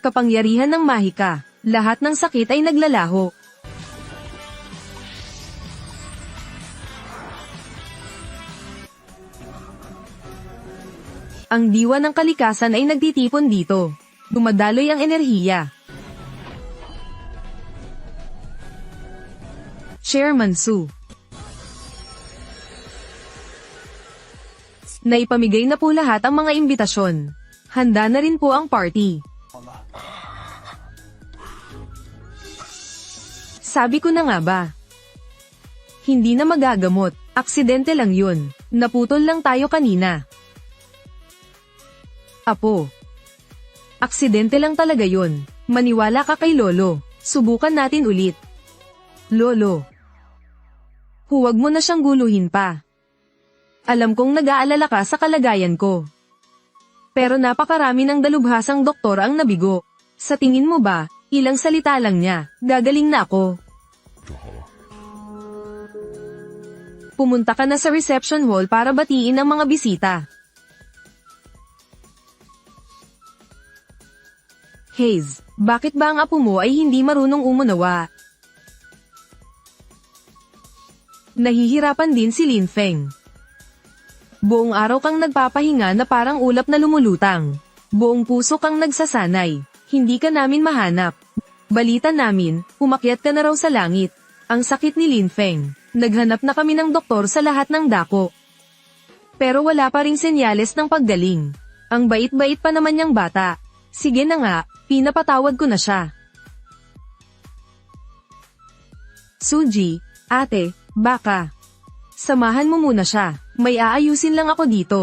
Kapangyarihan ng mahika. Lahat ng sakit ay naglalaho. Ang diwa ng kalikasan ay nagtitipon dito. Dumadaloy ang enerhiya. Chairman Su. Naipamigay na po lahat ang mga imbitasyon. Handa na rin po ang party. Sabi ko na nga ba? Hindi na magagamot. Aksidente lang yun. Naputol lang tayo kanina. Apo. Aksidente lang talaga yun. Maniwala ka kay Lolo. Subukan natin ulit. Lolo. Huwag mo na siyang guluhin pa. Alam kong nag-aalala ka sa kalagayan ko. Pero napakarami ng dalubhasang doktor ang nabigo. Sa tingin mo ba, ilang salita lang niya, gagaling na ako. Pumunta ka na sa reception hall para batiin ang mga bisita. Haze, bakit ba ang apo mo ay hindi marunong umunawa? Nahihirapan din si Lin Feng. Buong araw kang nagpapahinga na parang ulap na lumulutang. Buong puso kang nagsasanay. Hindi ka namin mahanap. Balita namin, umakyat ka na raw sa langit. Ang sakit ni Lin Feng. Naghanap na kami ng doktor sa lahat ng dako. Pero wala pa ring senyales ng paggaling. Ang bait-bait pa naman niyang bata. Sige na nga, pinapatawad ko na siya. Suji, ate, baka. Samahan mo muna siya. May aayusin lang ako dito.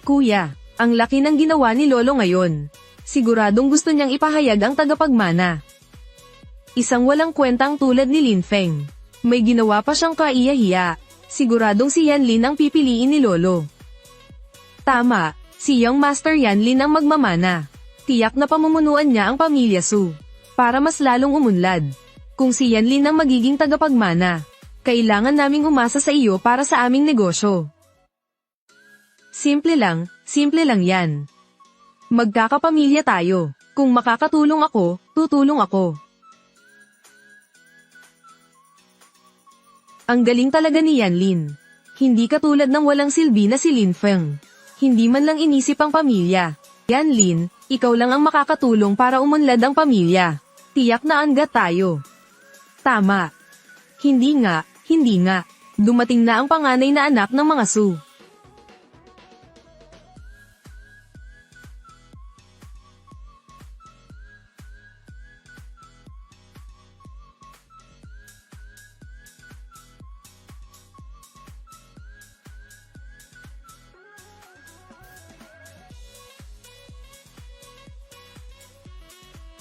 Kuya, ang laki ng ginawa ni Lolo ngayon. Siguradong gusto niyang ipahayag ang tagapagmana. Isang walang kwentang tulad ni Lin Feng. May ginawa pa siyang kaiyahiya. Siguradong si Yan Lin ang pipiliin ni Lolo. Tama, si Young Master Yan Lin ang magmamana. Tiyak na pamumunuan niya ang pamilya Su. Para mas lalong umunlad. Kung si Yan Lin ang magiging tagapagmana, kailangan naming umasa sa iyo para sa aming negosyo. Simple lang, simple lang yan. Magkakapamilya tayo. Kung makakatulong ako, tutulong ako. Ang galing talaga ni Yan Lin. Hindi katulad ng walang silbi na si Lin Feng. Hindi man lang inisip ang pamilya. Yan Lin, ikaw lang ang makakatulong para umunlad ang pamilya. Tiyak na anggat tayo. Tama. Hindi nga, hindi nga. Dumating na ang panganay na anak ng mga Su.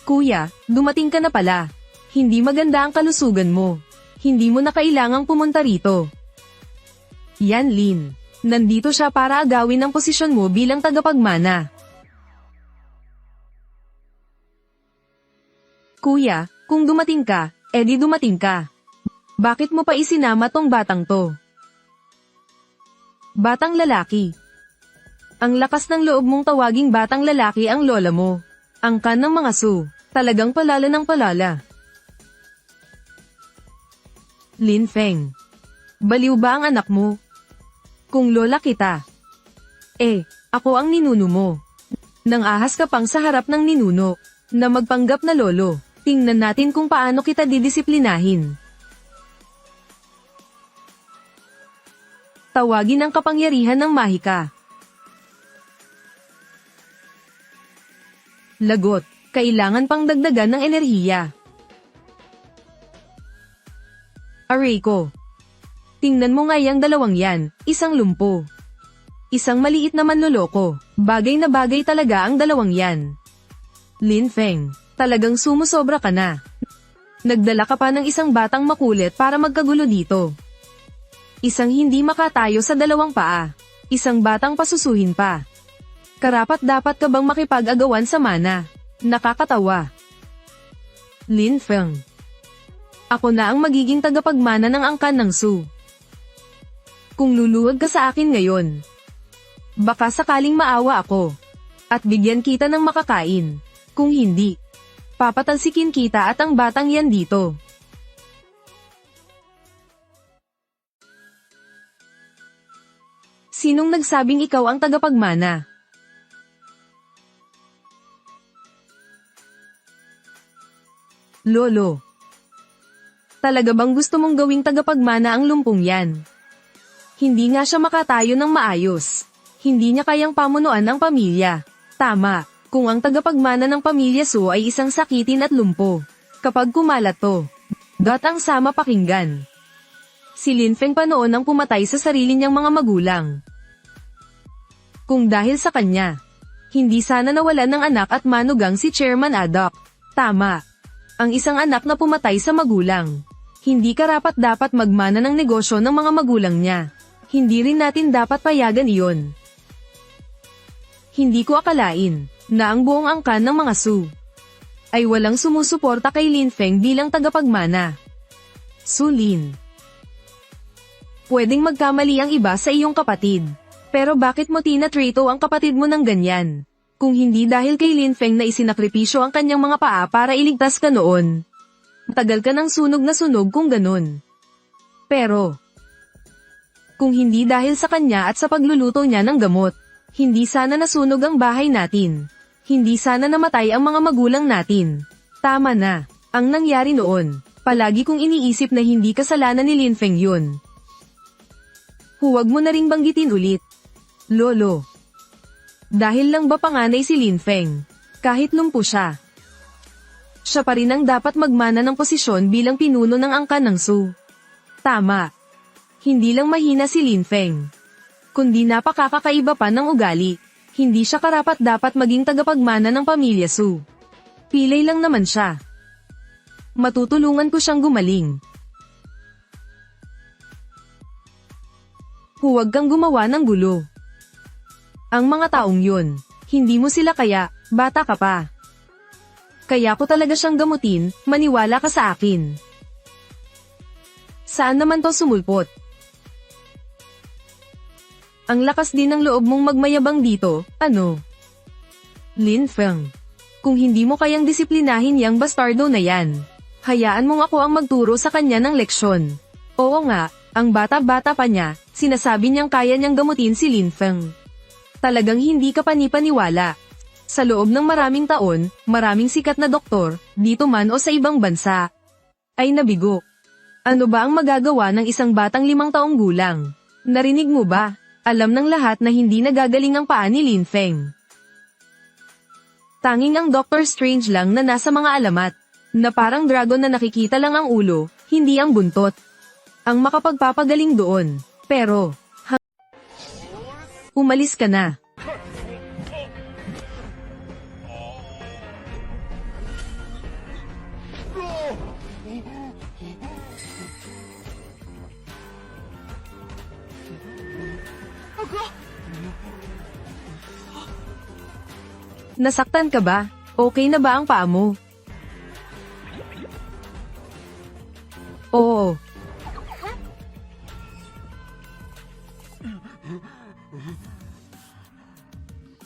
Kuya, dumating ka na pala. Hindi maganda ang kalusugan mo. Hindi mo na kailangang pumunta rito. Yan Lin. Nandito siya para agawin ang posisyon mo bilang tagapagmana. Kuya, kung dumating ka, edi dumating ka. Bakit mo pa isinama tong batang to? Batang lalaki. Ang lakas ng loob mong tawaging batang lalaki ang lola mo. Ang kan ng mga su. Talagang palala ng palala. Lin Feng. Baliw ba ang anak mo? Kung lola kita. Eh, ako ang ninuno mo. Nang ahas ka pang sa harap ng ninuno, na magpanggap na lolo, tingnan natin kung paano kita didisiplinahin. Tawagin ang kapangyarihan ng mahika. Lagot, kailangan pang dagdagan ng enerhiya. Aray. Tingnan mo nga yung dalawang yan, isang lumpo. Isang maliit na manloloko, bagay na bagay talaga ang dalawang yan. Lin Feng, talagang sumusobra ka na. Nagdala ka pa ng isang batang makulit para magkagulo dito. Isang hindi makatayo sa dalawang paa. Isang batang pasusuhin pa. Karapat dapat ka bang makipag-agawan sa mana? Nakakatawa. Lin Feng. Ako na ang magiging tagapagmana ng angkan ng Su. Kung luluwag ka sa akin ngayon, baka sakaling maawa ako. At bigyan kita ng makakain. Kung hindi, papatalsikin kita at ang batang yan dito. Sinong nagsabing ikaw ang tagapagmana? Lolo. Talaga bang gusto mong gawing tagapagmana ang lumpong yan? Hindi nga siya makatayo ng maayos. Hindi niya kayang pamunuan ang pamilya. Tama, kung ang tagapagmana ng pamilya Su ay isang sakitin at lumpo. Kapag kumalat to, gat ang sama pakinggan. Si Lin Feng pa noon ang pumatay sa sarili niyang mga magulang. Kung dahil sa kanya, hindi sana nawalan ng anak at manugang si Chairman Adok. Tama. Ang isang anak na pumatay sa magulang. Hindi karapat dapat magmana ng negosyo ng mga magulang niya. Hindi rin natin dapat payagan iyon. Hindi ko akalain na ang buong angkan ng mga Su ay walang sumusuporta kay Lin Feng bilang tagapagmana. Su Lin. Pwedeng magkamali ang iba sa iyong kapatid. Pero bakit mo tinatrito ang kapatid mo ng ganyan? Kung hindi dahil kay Lin Feng na isinakripisyo ang kanyang mga paa para iligtas ka noon. Tagal ka ng sunog na sunog kung ganun. Pero, kung hindi dahil sa kanya at sa pagluluto niya ng gamot, hindi sana nasunog ang bahay natin. Hindi sana namatay ang mga magulang natin. Tama na. Ang nangyari noon, palagi kong iniisip na hindi kasalanan ni Lin Feng yun. Huwag mo na ring banggitin ulit. Lolo. Dahil lang ba panganay si Lin Feng? Kahit lumpo siya. Siya pa rin ang dapat magmana ng posisyon bilang pinuno ng angkan ng Su. Tama. Hindi lang mahina si Lin Feng. Kundi napakakakaiba pa ng ugali. Hindi siya karapat dapat maging tagapagmana ng pamilya Su. Pilay lang naman siya. Matutulungan ko siyang gumaling. Huwag kang gumawa ng gulo. Ang mga taong yun, hindi mo sila kaya, bata ka pa. Kaya ko talaga siyang gamutin, maniwala ka sa akin. Saan naman to sumulpot? Ang lakas din ng loob mong magmayabang dito, ano? Lin Feng. Kung hindi mo kayang disiplinahin yang bastardo na yan, hayaan mong ako ang magturo sa kanya ng leksyon. Oo nga, ang bata-bata pa niya, sinasabi niyang kaya niyang gamutin si Lin Feng. Talagang hindi ka panipaniwala. Sa loob ng maraming taon, maraming sikat na doktor, dito man o sa ibang bansa, ay nabigo. Ano ba ang magagawa ng isang batang limang taong gulang? Narinig mo ba? Alam ng lahat na hindi nagagaling ang paa ni Lin Feng. Tanging ang Doctor Strange lang na nasa mga alamat, na parang dragon na nakikita lang ang ulo, hindi ang buntot. Ang makapagpapagaling doon. Pero, umalis ka na. Nasaktan ka ba? Okay na ba ang paa mo? Oo.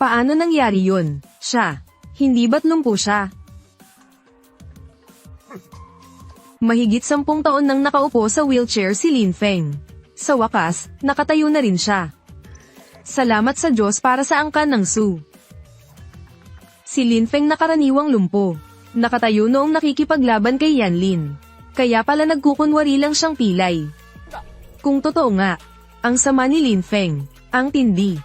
Paano nangyari yun? Siya. Hindi ba't lumpo siya? Mahigit sampung taon nang nakaupo sa wheelchair si Lin Feng. Sa wakas, nakatayo na rin siya. Salamat sa Diyos para sa angkan ng Su. Si Lin Feng nakaraniwang lumpo. Nakatayo noong nakikipaglaban kay Yan Lin. Kaya pala nagkukunwari lang siyang pilay. Kung totoo nga, ang sama ni Lin Feng, ang tindi.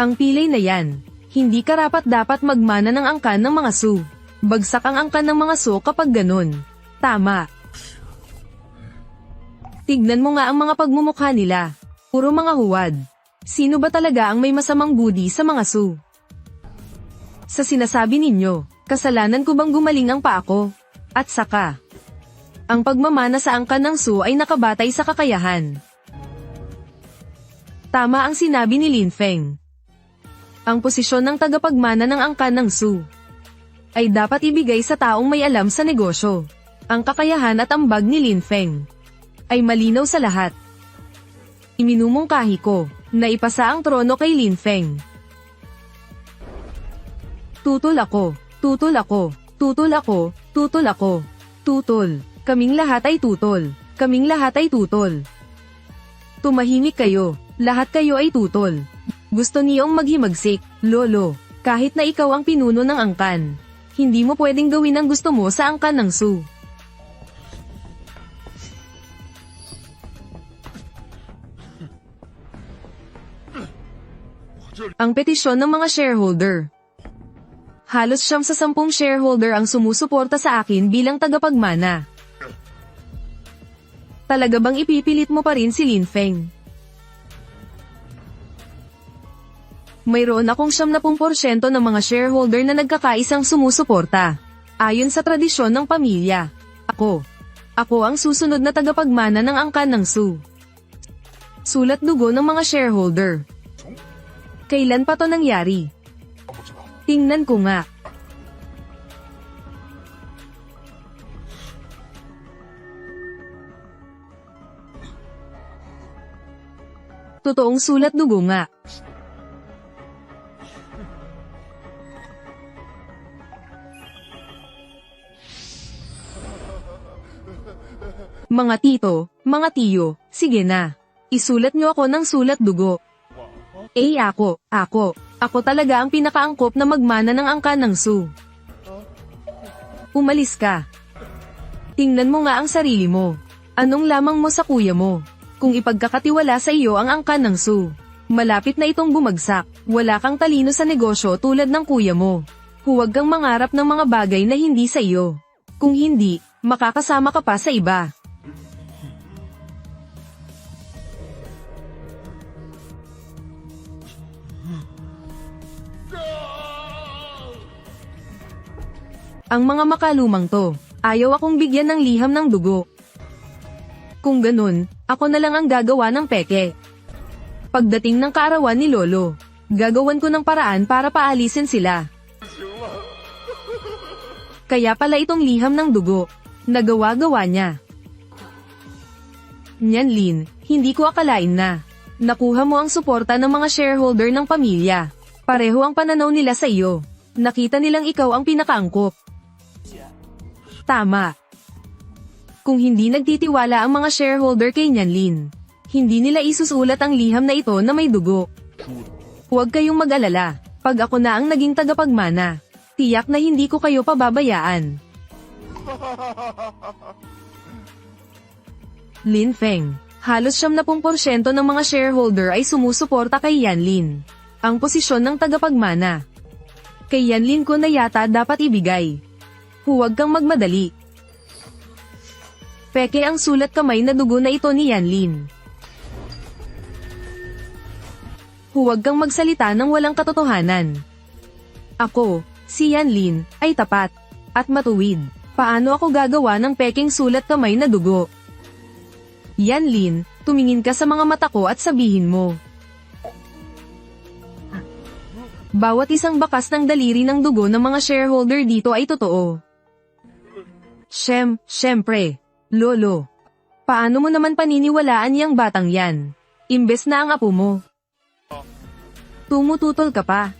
Ang pilay na yan, hindi karapat dapat magmana ng angkan ng mga su. Bagsak ang angkan ng mga su kapag ganun. Tama. Tignan mo nga ang mga pagmumukha nila. Puro mga huwad. Sino ba talaga ang may masamang budi sa mga su? Sa sinasabi ninyo, kasalanan ko bang gumaling ang paa ko? At saka, ang pagmamana sa angkan ng su ay nakabatay sa kakayahan. Tama ang sinabi ni Lin Feng. Ang posisyon ng tagapagmana ng angkan ng Su ay dapat ibigay sa taong may alam sa negosyo. Ang kakayahan at ambag ni Lin Feng ay malinaw sa lahat. Iminumungkahi ko na ipasa ang trono kay Lin Feng. Tutol ako, tutol ako, tutol ako, tutol ako, tutol. Kaming lahat ay tutol, kaming lahat ay tutol. Tumahimik kayo, lahat kayo ay tutol. Gusto niyong maghimagsik, lolo, kahit na ikaw ang pinuno ng angkan. Hindi mo pwedeng gawin ang gusto mo sa angkan ng Su. Ang petisyon ng mga shareholder. Halos siyam sa sampung shareholder ang sumusuporta sa akin bilang tagapagmana. Talaga bang ipipilit mo pa rin si Lin Feng? Mayroon akong 70% ng mga shareholder na nagkakaisang sumusuporta. Ayon sa tradisyon ng pamilya. Ako. Ako ang susunod na tagapagmana ng angkan ng Su. Sulat dugo ng mga shareholder. Kailan pa to nangyari? Tingnan ko nga. Totoong sulat dugo nga. Mga tito, mga tiyo, sige na. Isulat niyo ako ng sulat dugo. Eh ako, ako, ako talaga ang pinakaangkop na magmana ng angkan ng Su. Umalis ka. Tingnan mo nga ang sarili mo. Anong lamang mo sa kuya mo? Kung ipagkakatiwala sa iyo ang angkan ng Su. Malapit na itong bumagsak. Wala kang talino sa negosyo tulad ng kuya mo. Huwag kang mangarap ng mga bagay na hindi sa iyo. Kung hindi, makakasama ka pa sa iba. Ang mga makalumang to, ayaw akong bigyan ng liham ng dugo. Kung ganun, ako na lang ang gagawa ng peke. Pagdating ng kaarawan ni Lolo, gagawan ko ng paraan para paalisin sila. Kaya pala itong liham ng dugo, nagawa-gawa niya. Nyan Lin, hindi ko akalain na. Nakuha mo ang suporta ng mga shareholder ng pamilya. Pareho ang pananaw nila sa iyo. Nakita nilang ikaw ang pinakaangkop. Tama. Kung hindi nagtitiwala ang mga shareholder kay Nyanlin, hindi nila isusulat ang liham na ito na may dugo. Huwag kayong mag-alala, pag ako na ang naging tagapagmana, tiyak na hindi ko kayo pababayaan. Lin Feng, halos 70% ng mga shareholder ay sumusuporta kay Yanlin. Ang posisyon ng tagapagmana. Kay Yanlin ko na yata dapat ibigay. Huwag kang magmadali. Peke ang sulat kamay na dugo na ito ni Yanlin. Huwag kang magsalita ng walang katotohanan. Ako, si Yanlin, ay tapat, at matuwid. Paano ako gagawa ng peking sulat kamay na dugo? Yanlin, tumingin ka sa mga mata ko at sabihin mo. Bawat isang bakas ng daliri ng dugo ng mga shareholder dito ay totoo. Shem, syempre. Lolo. Paano mo naman paniniwalaan yang batang yan? Imbes na ang apo mo. Tumututol ka pa.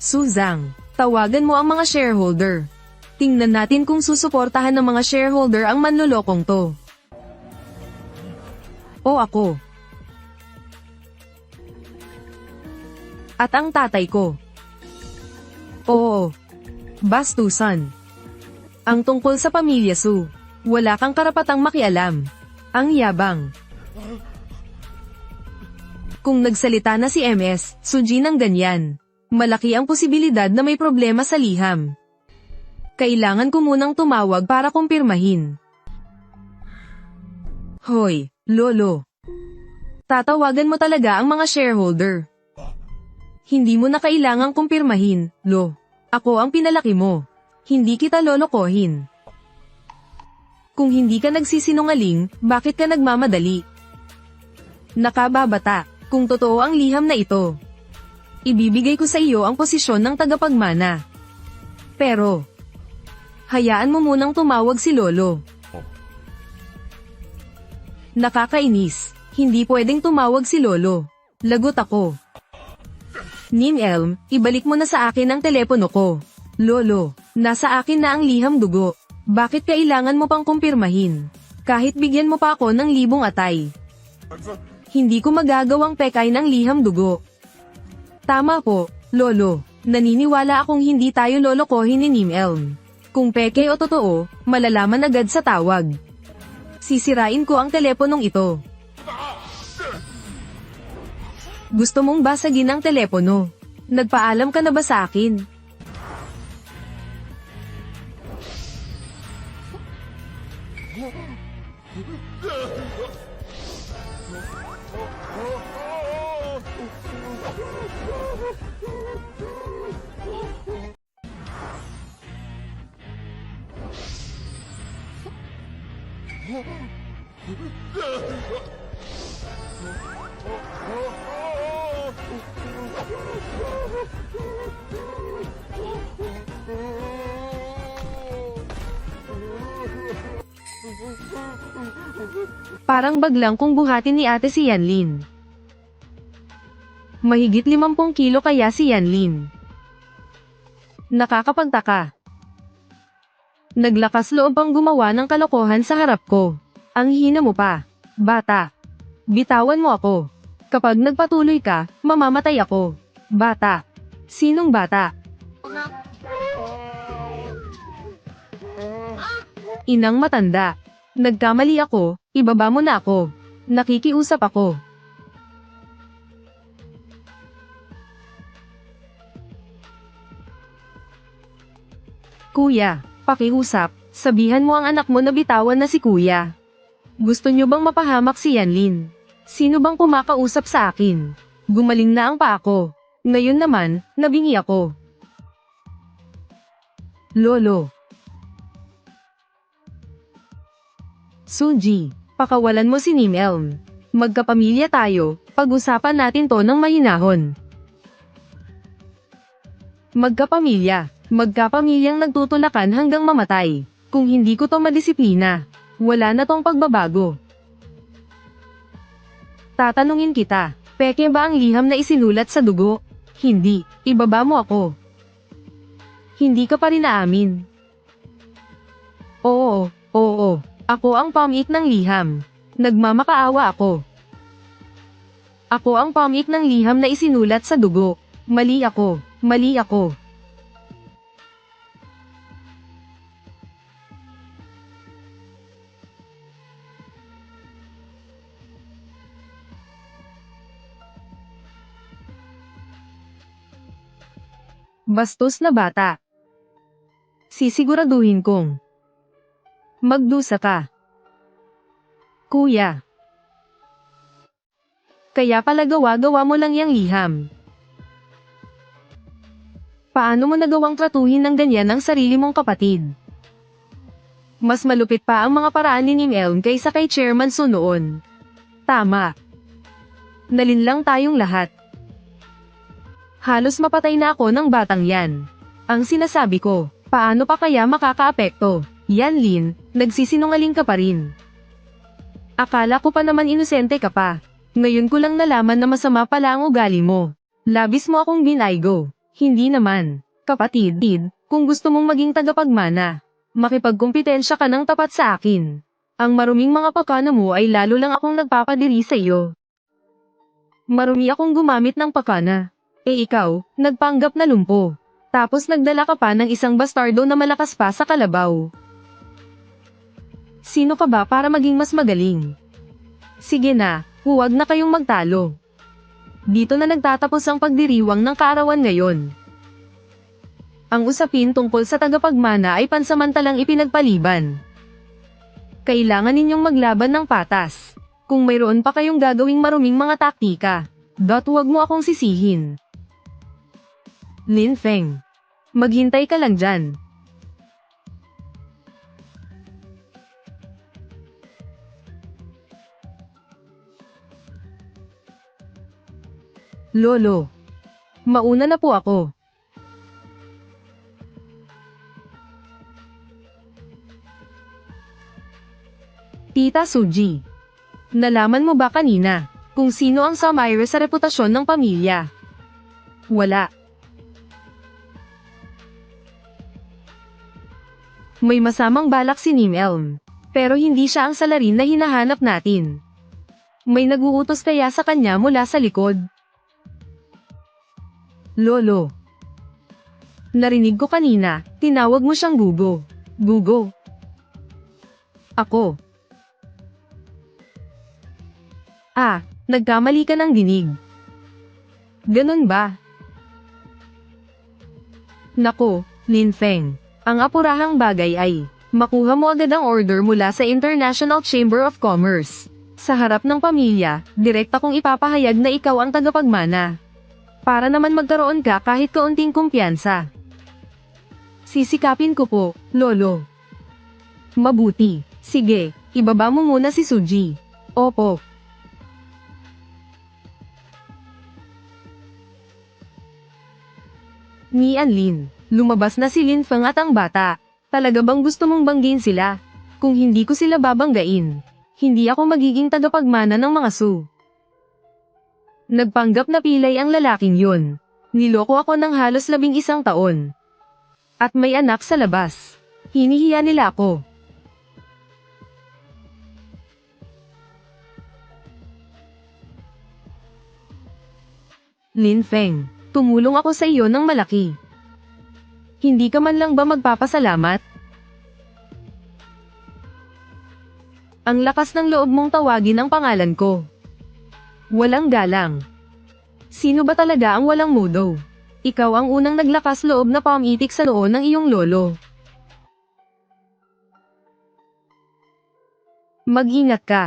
Suzang, tawagan mo ang mga shareholder. Tingnan natin kung susuportahan ng mga shareholder ang manlolokong to. O ako. At ang tatay ko. Oo. Bastusan. Ang tungkol sa pamilya Su. Wala kang karapatang makialam. Ang yabang. Kung nagsalita na si MS, Suji ng ganyan. Malaki ang posibilidad na may problema sa liham. Kailangan ko munang tumawag para kumpirmahin. Hoy, Lolo. Tatawagan mo talaga ang mga shareholder. Hindi mo na kailangang kumpirmahin, Lo. Ako ang pinalaki mo. Hindi kita lolokohin. Kung hindi ka nagsisinungaling, bakit ka nagmamadali? Nakababata, kung totoo ang liham na ito. ibibigay ko sa iyo ang posisyon ng tagapagmana. Pero, hayaan mo munang tumawag si Lolo. Nakakainis. Hindi pwedeng tumawag si Lolo. Lagot ako. Nim Elm, ibalik mo na sa akin ang telepono ko. Lolo, nasa akin na ang liham dugo. Bakit kailangan mo pang kumpirmahin? Kahit bigyan mo pa ako ng libong atay. Hindi ko magagawang pekay ng liham dugo. Tama po, Lolo. Naniniwala akong hindi tayo lolokohin ni Nim Elm. Kung peke o totoo, malalaman agad sa tawag. Sisirain ko ang teleponong ito. Gusto mong basagin ang telepono. Nagpaalam ka na ba sa akin? Parang baglang kung buhatin ni ate si Yanlin. Mahigit 50 kilo kaya si Yanlin. Nakakapagtaka. Naglakas loob ang gumawa ng kalokohan sa harap ko. Ang hina mo pa. Bata. Bitawan mo ako. Kapag nagpatuloy ka, mamamatay ako. Bata. Sinong bata? Inang matanda. Nagkamali ako, ibaba mo na ako. Nakikiusap ako. Kuya, pakiusap, sabihan mo ang anak mo na bitawan na si kuya. Gusto niyo bang mapahamak si Yanlin? Sino bang kumakausap sa akin? Gumaling na ang pa ako. Ngayon naman, nabingi ako. Lolo. Sunji, pakawalan mo si Nim Elm. Magkapamilya tayo, pag-usapan natin to ng mahinahon. Magkapamilya, magkapamilyang nagtutulakan hanggang mamatay. Kung hindi ko to madisiplina, wala na tong pagbabago. Tatanungin kita, peke ba ang liham na isinulat sa dugo? Hindi, ibaba mo ako. Hindi ka pa rin naamin. Oo, oo, ako ang pamik ng liham. Nagmamakaawa ako. Ako ang pamik ng liham na isinulat sa dugo. Mali ako, mali ako. Bastos na bata. Sisiguraduhin kong magdusa ka. Kuya. Kaya pala gawa-gawa mo lang yang liham. Paano mo nagawang tratuhin ng ganyan ang sarili mong kapatid? Mas malupit pa ang mga paraan ni Elm kaysa kay Chairman Su noon. Tama. Nalinlang tayong lahat. Halos mapatay na ako ng batang yan. Ang sinasabi ko, paano pa kaya makakaapekto? Yan Lin, nagsisinungaling ka pa rin. Akala ko pa naman inosente ka pa. Ngayon ko lang nalaman na masama pala ang ugali mo. Labis mo akong binaygo. Hindi naman. Kapatid, did, kung gusto mong maging tagapagmana, makipagkumpetensya ka ng tapat sa akin. Ang maruming mga pakana mo ay lalo lang akong nagpapadiri sa iyo. Marumi akong gumamit ng pakana. Eh ikaw, nagpanggap na lumpo. Tapos nagdala ka pa ng isang bastardo na malakas pa sa kalabaw. Sino ka ba para maging mas magaling? Sige na, huwag na kayong magtalo. Dito na nagtatapos ang pagdiriwang ng kaarawan ngayon. Ang usapin tungkol sa tagapagmana ay pansamantalang ipinagpaliban. Kailangan ninyong maglaban ng patas. Kung mayroon pa kayong gagawing maruming mga taktika, dot huwag mo akong sisihin. Lin Feng. Maghintay ka lang dyan. Lolo. Mauna na po ako. Tita Suji. Nalaman mo ba kanina kung sino ang sumayre sa reputasyon ng pamilya? Wala. May masamang balak si Nim Elm, pero hindi siya ang salarin na hinahanap natin. May naguutos kaya sa kanya mula sa likod. Lolo. Narinig ko kanina, tinawag mo siyang Gugo. Gugo. Ako. Ah, nagkamali ka ng dinig. Ganun ba? Nako, Lin Feng. Ang apurahang bagay ay, makuha mo agad ang order mula sa International Chamber of Commerce. Sa harap ng pamilya, direkta kong ipapahayag na ikaw ang tagapagmana. Para naman magkaroon ka kahit kaunting kumpiyansa. Sisikapin ko po, Lolo. Mabuti. Sige, ibaba mo muna si Suji. Opo. Ni Anlin, lumabas na si Lin Feng at ang bata. Talaga bang gusto mong banggain sila? Kung hindi ko sila babanggain, hindi ako magiging tagapagmana ng mga su. Nagpanggap na pilay ang lalaking yun. Niloko ako ng halos labing isang taon. At may anak sa labas. Hinihiya nila ako. Lin Feng, tumulong ako sa iyo ng malaki. Hindi ka man lang ba magpapasalamat? Ang lakas ng loob mong tawagin ang pangalan ko. Walang galang. Sino ba talaga ang walang mudo? Ikaw ang unang naglakas loob na pamitik sa noon ng iyong lolo. Mag-ingat ka.